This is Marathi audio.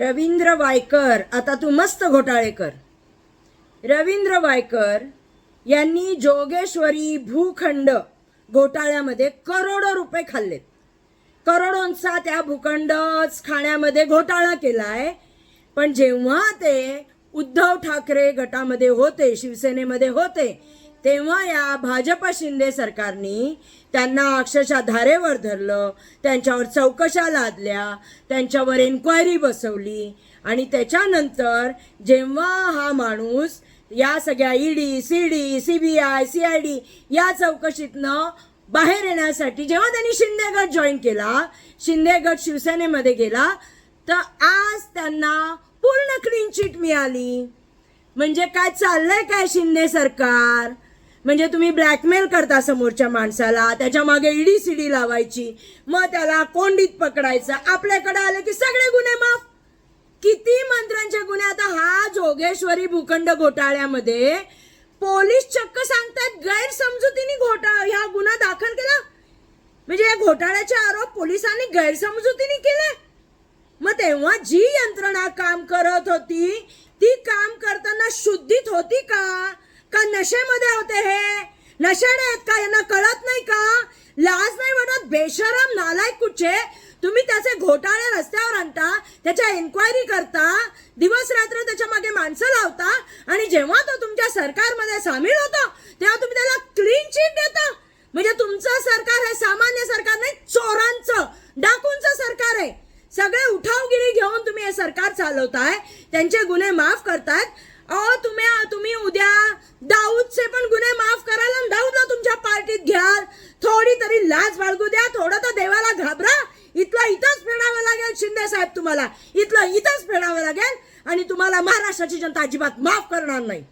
रवींद्र वायकर आता तू मस्त घोटाळे कर. रवींद्र वायकर यांनी जोगेश्वरी भूखंड घोटाळ्यामध्ये करोडो रुपये खाल्लेत. करोडोंचा त्या भूखंड खाण्यामध्ये घोटाळा केलाय. पण जेव्हा ते उद्धव ठाकरे गटामध्ये होते शिवसेनेमध्ये होते तेव्हा या भाजप शिंदे सरकारने त्यांना अक्षरशः धारेवर धरलं त्यांच्यावर चौकशा लादल्या त्यांच्यावर एन्क्वायरी बसवली आणि त्याच्यानंतर जेव्हा हा माणूस या सगळ्या ED C D C B I C I D या चौकशीतनं बाहेर येण्यासाठी जेव्हा त्यांनी शिंदे गट जॉईन केला शिंदे गट शिवसेनेमध्ये गेला तर आज त्यांना पूर्ण क्लीन चिट मिळाली. म्हणजे काय चाललंय काय शिंदे सरकार? म्हणजे तुम्ही ब्लॅकमेल करता समोरच्या माणसाला त्याच्यामागे ईडी सीडी लावायची मग त्याला कोंडीत पकडायचं. आपल्याकडे आलं की सगळे गुन्हे माफ. किती मंत्र्यांचे गुन्हे. आता हा जोगेश्वरी भूखंड घोटाळ्यामध्ये पोलीस चक्क सांगतात गैरसमजुतीने घोटाळा ह्या गुन्हा दाखल केला. म्हणजे या घोटाळ्याचे आरोप पोलिसांनी गैरसमजुतीने केले. मग तेव्हा जी यंत्रणा काम करत होती ती काम करताना शुद्धीत होती का? का नशेमध्ये होते हे? नशेडे आहेत का यांना कळत नाही का? लाज नाही वाटत? बेशरम नालायक कुठचे? तुम्ही त्याचे घोटाळे रस्त्यावर आणता त्याच्या एन्क्वायरी करता दिवस रात्र त्याच्यामागे माणसं लावता आणि जेव्हा तो तुमच्या सरकारमध्ये सामील होतो तेव्हा तुम्ही त्याला क्लीन चिट देता. म्हणजे तुमचं सरकार हे सामान्य सरकार नाही चोरांचं डाकूंचं सरकार आहे. सगळे उठावगिरी घेऊन तुम्ही हे सरकार चालवताय त्यांचे गुन्हे माफ करतायत. अहो तुम्ही तुम्ही उद्या दाऊदचे पण गुन्हे माफ कराल आणि दाऊदला तुमच्या पार्टीत घ्याल. थोडी तरी लाज बाळगू द्या थोडं तर देवाला घाबरा. इथलं इथंच फेडावं लागेल शिंदे साहेब तुम्हाला. इथलं इथंच फेडावं लागेल आणि तुम्हाला महाराष्ट्राची जनता अजिबात माफ करणार नाही.